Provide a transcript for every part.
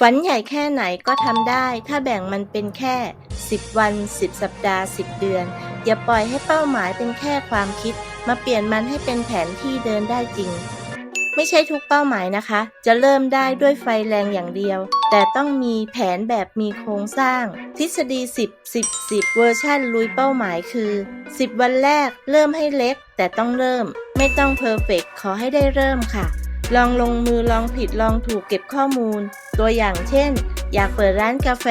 ฝันใหญ่แค่ไหนก็ทำได้ ถ้าแบ่งมันเป็นแค่ 10 วัน 10 สัปดาห์ 10 เดือน อย่าปล่อยให้เป้าหมายเป็นแค่ความคิด มาเปลี่ยนมันให้เป็นแผนที่เดินได้จริง ไม่ใช่ทุกเป้าหมายนะคะ จะเริ่มได้ด้วยไฟแรงอย่างเดียว แต่ต้องมีแผนแบบมีโครงสร้าง ทฤษฎี 10 10 10 เวอร์ชันลุยเป้าหมายคือ 10 วันแรก เริ่มให้เล็ก แต่ต้องเริ่ม ไม่ต้องเพอร์เฟกขอให้ได้เริ่มค่ะ ลองลงมือลองผิดลองถูกเก็บข้อมูล ตัวอย่างเช่น อยากเปิดร้านกาแฟ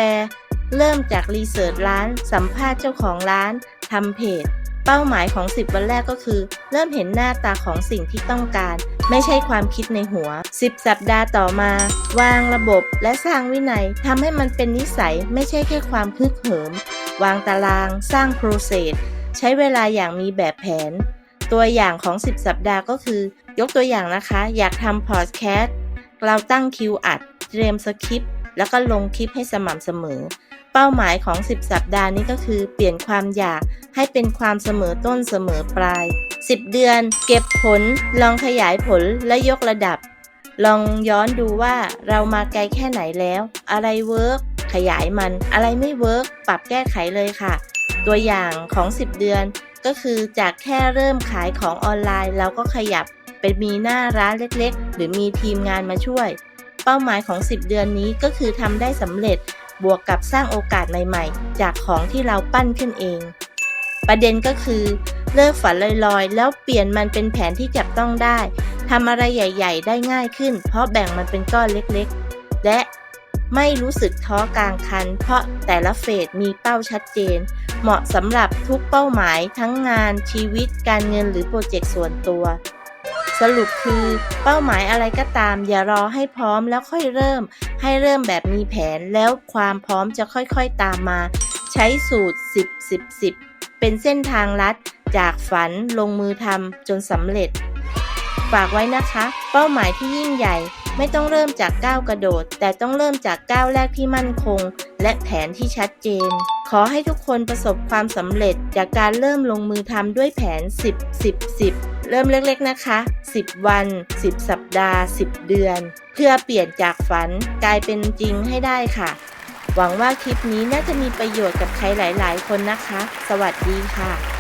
เริ่มจากรีเสิร์ชร้าน สัมภาษณ์เจ้าของร้านทำเพจ เป้าหมายของ 10 วันแรกก็คือ เริ่มเห็นหน้าตาของสิ่งที่ต้องการ ไม่ใช่ความคิดในหัว 10 สัปดาห์ต่อมา วางระบบและสร้างวินัยทำให้มันเป็นนิสัยไม่ใช่แค่ความพึกเหิม วางตาราง สร้างโปรเซสใช้เวลาอย่างมีแบบแผน ตัวอย่างของ 10 สัปดาห์ก็คือ ยกตัวอย่างนะคะ อยากทำพอดแคสต์เราตั้งคิวอัด เตรียมสคริปต์แล้วก็ลงคลิปให้สม่ำเสมอ เป้าหมายของ 10 สัปดาห์นี้ก็คือ เปลี่ยนความอยากให้เป็นความเสมอต้นเสมอปลาย 10 เดือน เก็บผล ลองขยายผลและยกระดับ ลองย้อนดูว่าเรามาไกลแค่ไหนแล้ว อะไรเวิร์กขยายมัน อะไรไม่เวิร์กปรับแก้ไขเลยค่ะ ตัวอย่างของ 10 เดือน ก็คือจากแค่เริ่มขายของออนไลน์ เราก็ขยับไปมีหน้าร้านเล็กๆ หรือมีทีมงานมาช่วย เป้าหมายของ 10 เดือนนี้ก็คือทำได้สำเร็จบวกกับสร้างโอกาสใหม่ๆ จากของที่เราปั้นขึ้นเอง ประเด็นก็คือเลิกฝันลอยๆ แล้วเปลี่ยนมันเป็นแผนที่จับต้องได้ทำอะไรใหญ่ ๆ ได้ง่ายขึ้น เพราะแบ่งมันเป็นก้อนเล็กๆ และ ไม่รู้สึกท้อกลางคัน เพราะแต่ละเฟสมีเป้าชัดเจน เหมาะสำหรับทุกเป้าหมายทั้งงานชีวิต การเงินหรือโปรเจกต์ส่วนตัว สรุปคือเป้าหมายอะไรก็ตาม อย่ารอให้พร้อมแล้วค่อยเริ่ม ให้เริ่มแบบมีแผนแล้วความพร้อมจะค่อยๆตามมา ใช้สูตร 10 10 10 เป็นเส้นทางลัด จากฝันลงมือทำจนสำเร็จ ฝากไว้นะคะ เป้าหมายที่ยิ่งใหญ่ ไม่ต้องเริ่มจากก้าวกระโดด แต่ต้องเริ่มจากก้าวแรกที่มั่นคง และแผนที่ชัดเจน ขอให้ทุกคนประสบความสำเร็จจากการเริ่มลงมือทำด้วยแผน 10 10 10 เริ่มเล็กๆนะคะ 10 วัน 10 สัปดาห์ 10 เดือน เพื่อเปลี่ยนจากฝันกลายเป็นจริงให้ได้ค่ะ หวังว่าคลิปนี้น่าจะมีประโยชน์กับใครหลาย ๆ คนนะคะ สวัสดีค่ะ